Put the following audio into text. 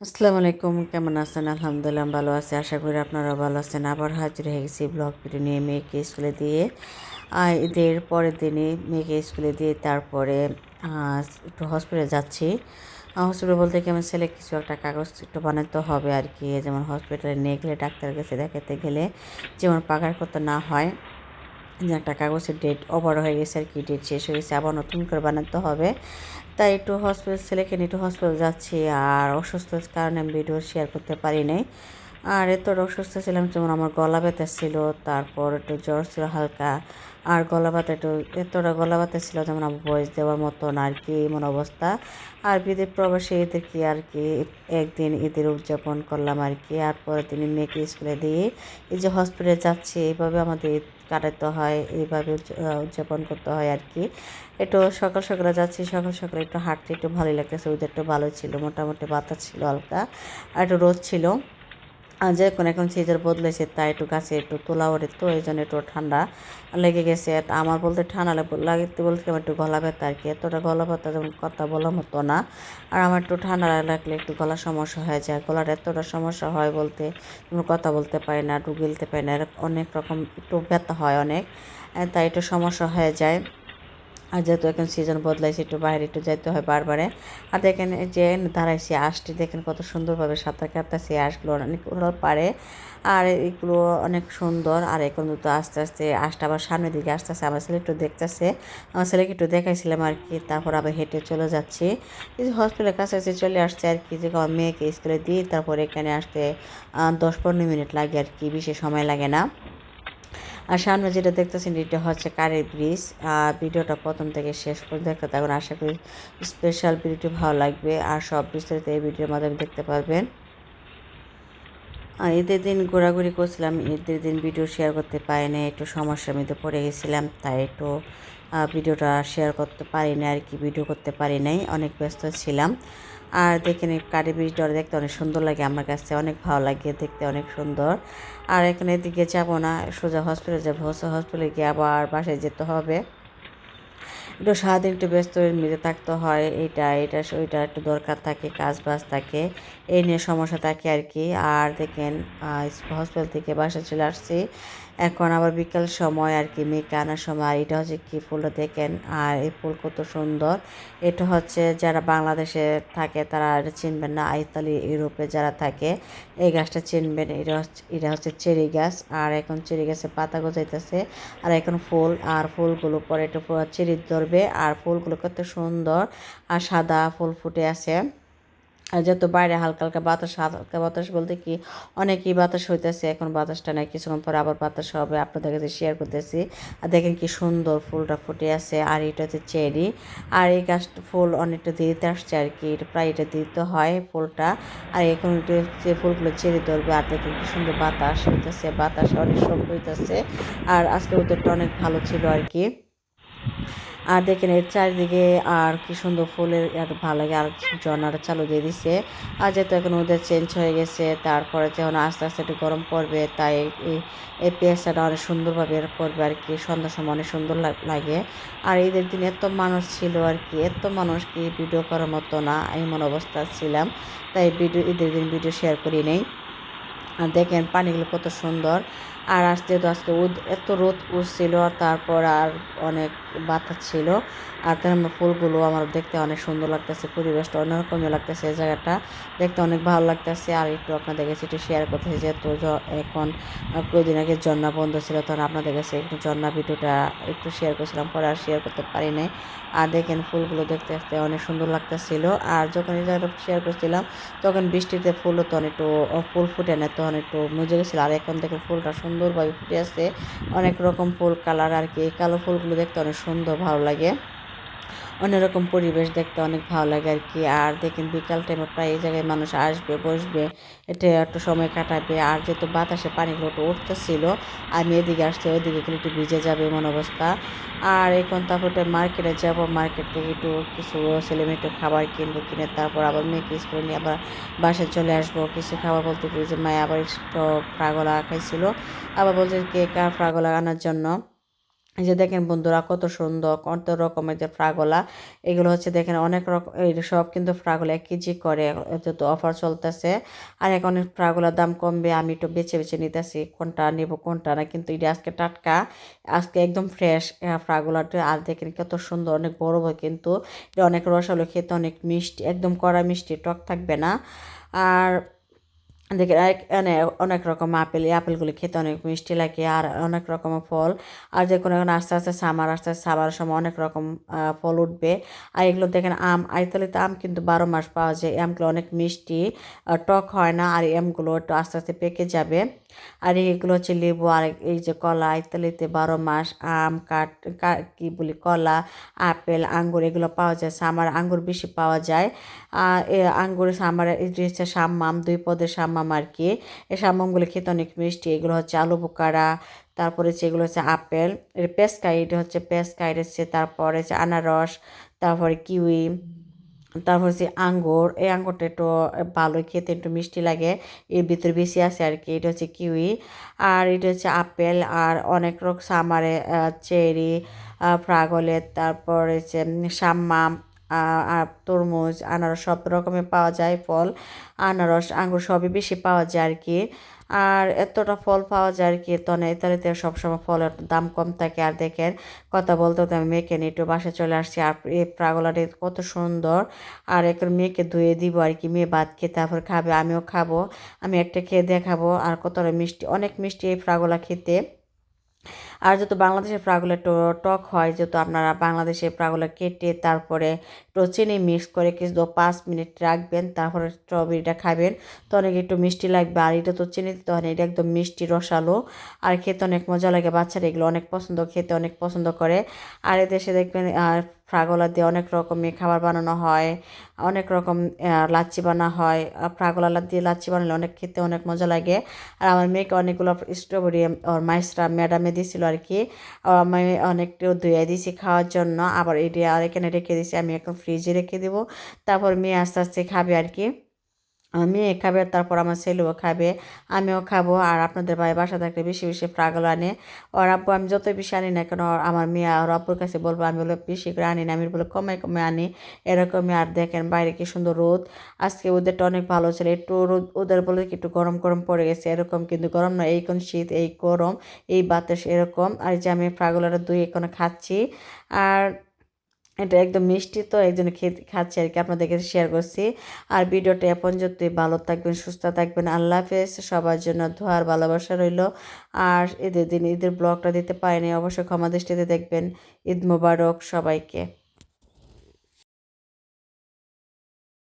আসসালামু আলাইকুম, কেমন আছেন? আলহামদুলিল্লাহ ভালো আছি। আশা করি আপনারা ভালো আছেন। আবার হাজির হয়ে গেছি ব্লগ ভিডিও নিয়ে মেয়েকে স্কুলে দিয়ে। ঈদের পরের দিনই মেয়েকে স্কুলে দিয়ে তারপরে একটু হসপিটালে যাচ্ছি। হসপিটাল বলতে কি আমার ছেলে কিছু একটা কাগজ একটু বানাতে হবে আর কি। যেমন হসপিটালে নিয়ে গেলে ডাক্তারের কাছে দেখাতে গেলে যেমন পাকার করতে না হয়। একটা কাগজের ডেট ওভার হয়ে গেছে আর কি ডেট শেষ হয়ে গেছে, আবার নতুন করে বানাতে হবে। তাই একটু হসপিটাল ছেলেকে নিয়ে একটু হসপিটাল যাচ্ছি আর অসুস্থতার কারণে আমি ভিডিও শেয়ার করতে পারি নাই। আর এত অসুস্থ ছিলাম, যেমন আমার গলা ব্যথা ছিল, তারপর একটু জ্বর ছিল হালকা আর গলা ব্যথা একটু, এতটা গলা ব্যথা ছিল যেমন আমার বয়স দেওয়ার মতন আর কি, এমন অবস্থা। আর বিদেশ প্রবাসী ঈদের কি আর কি, একদিন ঈদের উদযাপন করলাম আর কি, আর পরের দিন মেয়েকে স্কুলে দিয়ে এই যে হসপিটালে যাচ্ছি, এইভাবে আমাদের ঈদ কাটাতে হয়, এইভাবে উদযাপন করতে হয় আর কি। একটু সকাল সকালে যাচ্ছি, সকাল সকালে একটু হাঁটতে একটু ভালোই লাগতেছে একটু ভালো ছিল, মোটামুটি বাতাস ছিল হালকা, আর একটু রোদ ছিল। আর যখন এখন সিজন বদলেছে তাই একটু গাছে একটু তোলা ওঠে তো, এই জন্য একটু ঠান্ডা লেগে গেছে। আমার বলতে ঠান্ডা লাগ- লাগতে বলতে আমার একটু গলা ব্যথা আর কি, এতটা গলা ব্যথা যেমন কথা বলার মতো না। আর আমার একটু ঠান্ডা লাগলে একটু গলার সমস্যা হয়ে যায়, গলার এতটা সমস্যা হয় বলতে কথা বলতে পারি না একটু গিলতে পারি না অনেক রকম একটু ব্যথা হয় অনেক তাই একটু সমস্যা হয়ে যায়। আর যেহেতু এখন সিজন বদলাইছে, একটু বাইরে একটু যাইতে হয় বারবারে। আর দেখেন যে দাঁড়াইছি আঁশটি, দেখেন কত সুন্দরভাবে সাঁতার কাটতেছে আঁশগুলো অনেক পারে। আর এগুলো অনেক সুন্দর। আর এখন তো আস্তে আস্তে আঁশটা আবার সামনের দিকে আসতেছে, আমার ছেলে একটু দেখতেছে। আমার ছেলেকে একটু দেখাইছিলাম আর কি, তারপর আবার হেঁটে চলে যাচ্ছি। যে হসপিটালের কাছাকাছি চলে আসছে আর কি, যে আমার মেয়েকে স্কুলে দিই, তারপর এখানে আসতে দশ পনেরো মিনিট লাগে আর কি, বেশি সময় লাগে না। আর সামনে যেটা দেখতেছেন, এটা হচ্ছে কারের ব্রিজ। আর ভিডিওটা প্রথম থেকে শেষ করে দেখতে থাকুন। আশা করি স্পেশাল ভিডিওটি ভালো লাগবে। আর সব বিস্তারিত এই ভিডিওর মাধ্যমে দেখতে পারবেন। আর ঈদের দিন ঘোরাঘুরি করছিলাম। ঈদের দিন ভিডিও শেয়ার করতে পারিনি। একটু সমস্যার মধ্যে পড়ে গেছিলাম। তাই একটু ভিডিওটা শেয়ার করতে পারি না আর কি, ভিডিও করতে পারি নাই অনেক ব্যস্ত ছিলাম। আর দেখেন কারি ব্রিজটা দেখতে অনেক সুন্দর লাগে আমার কাছে, অনেক ভালো লাগে দেখতে, অনেক সুন্দর। আর এখানে এদিকে যাব না, সোজা হসপিটালে যাব হসপিটালে গিয়ে আবার বাসায় যেতে হবে। একটু সারাদিন একটু ব্যস্ত মেতে থাকতে হয় এইটা এটা, ওইটা একটু দরকার থাকে কাজ বাজ থাকে, এই নিয়ে সমস্যা থাকে আর কি। আর দেখেন হসপিটাল থেকে বাসা চলে আসছি, এখন আবার বিকাল সময় আর কি, মেয়েকে আনার সময়। এটা হচ্ছে কি ফুলটা দেখেন, আর এই ফুল কত সুন্দর। এটা হচ্ছে যারা বাংলাদেশে থাকে তারা এটা চিনবেন না ইতালি ইউরোপে যারা থাকে, এই গাছটা চিনবেন। এটা হচ্ছে এটা হচ্ছে চেরি গাছ, আর এখন চেরি গাছে পাতা গজাইতেছে, আর এখন ফুল, আর ফুলগুলো পরে একটু চেরি ধরবে আর ফুলগুলো কত সুন্দর আর সাদা ফুল ফুটে আছে। আর যেহেতু বাইরে হালকা হালকা বাতাস হালকা বাতাস বলতে কি অনেকই বাতাস হইতেছে, এখন বাতাসটা নাই, কিছুক্ষণ পরে আবার বাতাস হবে। আপনাদের কাছে শেয়ার করতেছি। আর দেখেন কি সুন্দর ফুলটা ফুটে আছে, আর এটা হচ্ছে চেরি। আর এই গাছটা ফুল অনেকটা দিতে আসছে আর কি, এটা প্রায় এটা দিতে হয় ফুলটা। আর এখন যে ফুলগুলো চেরি ধরবে, আর দেখেন কি সুন্দর বাতাস হইতেছে, বাতাস অনেক সব হইতেছে। আর আজকে ওদেরটা অনেক ভালো ছিল আর কি। আর দেখেন এর চারিদিকে আর কি সুন্দর ফুলের এত ভালো লাগে, আর ঝর্ণাটা চালু দিয়ে দিছে। আর যেহেতু এখন ওদের চেঞ্জ হয়ে গেছে, তারপরে যখন আস্তে আস্তে একটু গরম পড়বে, তাই এই পেঁয়াজটা অনেক সুন্দরভাবে এর করবে আর কি, সন্ধ্যার সময় অনেক সুন্দর লাগে। আর ঈদের দিন এত মানুষ ছিল আর কি, এত মানুষ কি ভিডিও করার মতো না, এমন অবস্থা ছিলাম। তাই ভিডিও ঈদের দিন ভিডিও শেয়ার করি নেই। আর দেখেন পানিগুলো কত সুন্দর। আর আসতে তো আজকে এত রোদ উঠছিল তারপর আর অনেক বাতাস ছিল। আর ফুলগুলো আমার দেখতে অনেক সুন্দর লাগতেছে, পরিবেশটা অন্যরকমই লাগতেছে এই জায়গাটা। দেখতে অনেক ভালো লাগতেছে আর একটু আপনাদের কাছে একটু শেয়ার করতেছি যেহেতু এখন কয়েকদিন আগে ঝর্ণা বন্ধ ছিল, তখন আপনাদের কাছে একটু ঝর্ণা ভিডিওটা একটু শেয়ার করছিলাম, পরে আর শেয়ার করতে পারি নাই। আর দেখেন ফুলগুলো দেখতে দেখতে অনেক সুন্দর লাগতেছিল। আর যখন এই জায়গাটা শেয়ার করছিলাম, তখন বৃষ্টিতে ফুলও তখন একটু ফুল ফুটে না, তখন একটু মজে গেছিল। আর এখন দেখেন ফুলটা সুন্দরভাবে ফুটে আছে, অনেক রকম ফুল কালার আর কি, এই কালো ফুলগুলো দেখতে অনেক সুন্দর, ভালো লাগে। অন্যরকম পরিবেশ দেখতে অনেক ভালো লাগে আর কি আর দেখেন বিকাল টাইমে প্রায় এই জায়গায় মানুষ আসবে, বসবে, এটা একটু সময় কাটাবে। আর যেহেতু বাতাসে পানিগুলো একটু উঠতেছিল, আমি এদিকে আসছে, ওইদিকে গেলে একটু ভিজে যাবে এমন অবস্থা। আর এখন তারপরে মার্কেটে যাব মার্কেট থেকে একটু কিছু ছেলে মেয়ে একটু খাবার কিনবো, কিনে তারপর আবার মেয়েকে স্কুলে নিয়ে আবার বাসায় চলে আসব। কিছু খাবার বলতে কি যে মায়ে আবার একটু ফ্রাগলা খাইছিল। আবার বলছে কেক আর ফ্রাগলা আনার জন্য? যে দেখেন বন্ধুরা কত সুন্দর, কত রকমের যে ফ্রাগলা, এগুলো হচ্ছে দেখেন অনেক রকম এই সব কিন্তু ফ্রাগলা এক কেজি করে যেহেতু অফার চলতেছে। আর এখন ফ্রাগলার দাম কমবে, আমি একটু বেছে বেছে নিতেছি, কোনটা নেব, কোনটা না, কিন্তু এটা আজকে টাটকা, আজকে একদম ফ্রেশ ফ্রাগলাটা, আর দেখেন কত সুন্দর, অনেক বড় হয় কিন্তু, এটা অনেক রসালো, খেতে অনেক মিষ্টি, একদম কড়া মিষ্টি, টক থাকবে না। আর দেখেন এক মানে অনেক রকম আপেল, এই আপেলগুলি খেতে অনেক মিষ্টি লাগে আর অনেক রকম ফল। আর যে কোনো এখন আস্তে আস্তে সামার আস্তে আস্তে সামার সময় অনেক রকম ফল উঠবে। আর এগুলো দেখেন আম, আইতালিতে আম কিন্তু বারো মাস পাওয়া যায়। আমগুলো অনেক মিষ্টি টক হয় না আর আমগুলো একটু আস্তে আস্তে পেকে যাবে। আর এগুলো হচ্ছে লেবু আর এই যে কলা ইত্যাদিতে বারো মাস আম, কাঠ, কা- বলি, কলা, আপেল, আঙ্গুর এগুলো পাওয়া যায়। সামার আঙ্গুর বেশি পাওয়া যায়। আর আঙ্গুর সামার এই হচ্ছে সাম্মাম, দুই পদের সাম্মাম আর কি এই সাম্মামগুলো খেতে অনেক মিষ্টি। এগুলো হচ্ছে আলু বোকারা, তারপরে হচ্ছে এগুলো হচ্ছে আপেল। এটা পেস্কাই এটা হচ্ছে পেস্কাই এটা হচ্ছে তারপরে হচ্ছে আনারস, তারপরে কিউই, তারপর হচ্ছে আঙ্গুর। এই আঙ্গুরটা একটু ভালো খেতে একটু মিষ্টি লাগে। এর ভিতরে বেশি আছে আর কি। এটা হচ্ছে কিউই। আর এটা হচ্ছে আপেল। আর অনেক রকম সামারে চেরি ফ্রাগলের, তারপর হচ্ছে সাম্মাম। তরমুজ, আনারস সব রকমের পাওয়া যায়, ফল, আনারস, আঙ্গুর সবই বেশি পাওয়া যায় আর কি। আর এতটা ফল পাওয়া যায় আর কি, তো না, ইতালিতে সবসময় ফলের দাম কম থাকে। আর দেখেন, কথা বলতে বলতে আমি মেয়েকে নিয়ে একটু বাসায় চলে আসছি। আর এই প্রাগলাটি কত সুন্দর। আর এখন মেয়েকে ধুয়ে দিব আর কি, মেয়ে ভাত খেয়ে তারপর খাবে, আমিও খাব, আমি একটা খেয়ে দেখাবো। আর কতটা মিষ্টি, অনেক মিষ্টি এই প্রাগলা খেতে। আর যেহেতু বাংলাদেশের প্রাগুলো একটু টক হয় যেহেতু আপনারা বাংলাদেশের প্রাগুলো কেটে তারপরে একটু চিনি মিক্স করে কিছু পাঁচ মিনিট রাখবেন, তারপরে স্ট্রবেরিটা খাবেন। তো অনেক একটু মিষ্টি লাগবে, আর এটা তো চিনি দিতে হয় এটা একদম মিষ্টি রসালো। আর খেতে অনেক মজা লাগে, বাচ্চারা এগুলো অনেক পছন্দ, খেতে অনেক পছন্দ করে। আর এদেশে দেখবেন আর ফ্রাগোলা দিয়ে অনেক রকমের খাবার বানানো হয়, অনেক রকম লাচ্ছি বানা হয়। ফ্রাগোলা দিয়ে লাচ্ছি বানালে অনেক খেতে অনেক মজা লাগে। আর আমার মেয়েকে অনেকগুলো স্ট্রবেরি ওর মাইসরা ম্যাডামে দিয়েছিল আর কি। আমি অনেকটা ধুয়ে দিয়েছি খাওয়ার জন্য, আবার এটি আর এখানে রেখে দিয়েছি আমি এখন ফ্রিজে রেখে দেবো। তারপর মেয়ে আস্তে আস্তে খাবে আর কি। মেয়ে খাবে, তারপর আমার ছেলেও খাবে। আমিও খাব আর আপনাদের ভাই বাসা থাকলে বেশি বেশি ফ্রাগল আনে। ওর আব্বু, আমি যতই বেশি আনি না কেন আমার মেয়ে আর আব্বুর কাছে বলব, আমি বলে বেশি করে আনি না, আমি বলে কমে কমে আনি। এরকমই আর দেখেন বাইরে কি সুন্দর রোদ। আজকে ওদেরটা অনেক ভালো ছিল, একটু রোদ, ওদের বলে কি একটু গরম গরম পড়ে গেছে। এরকম কিন্তু গরম না, এই কোন শীত, এই গরম, এই বাতাস এরকম। আর যে আমি ফ্রাগলাটা দুই এখানে খাচ্ছি। আর এটা একদম মিষ্টি তো একজন খেতে খাচ্ছি আর কি আপনাদেরকে শেয়ার করছি। আর ভিডিওটা এখন যদি ভালো থাকবেন, সুস্থ থাকবেন, আল্লাহ হাফেজ, সবার জন্য ধোয়ার ভালোবাসা রইল। আর ঈদের দিন, ঈদের ব্লগটা দিতে পারিনি অবশ্যই ক্ষমা দৃষ্টিতে দেখবেন, ঈদ মোবারক সবাইকে।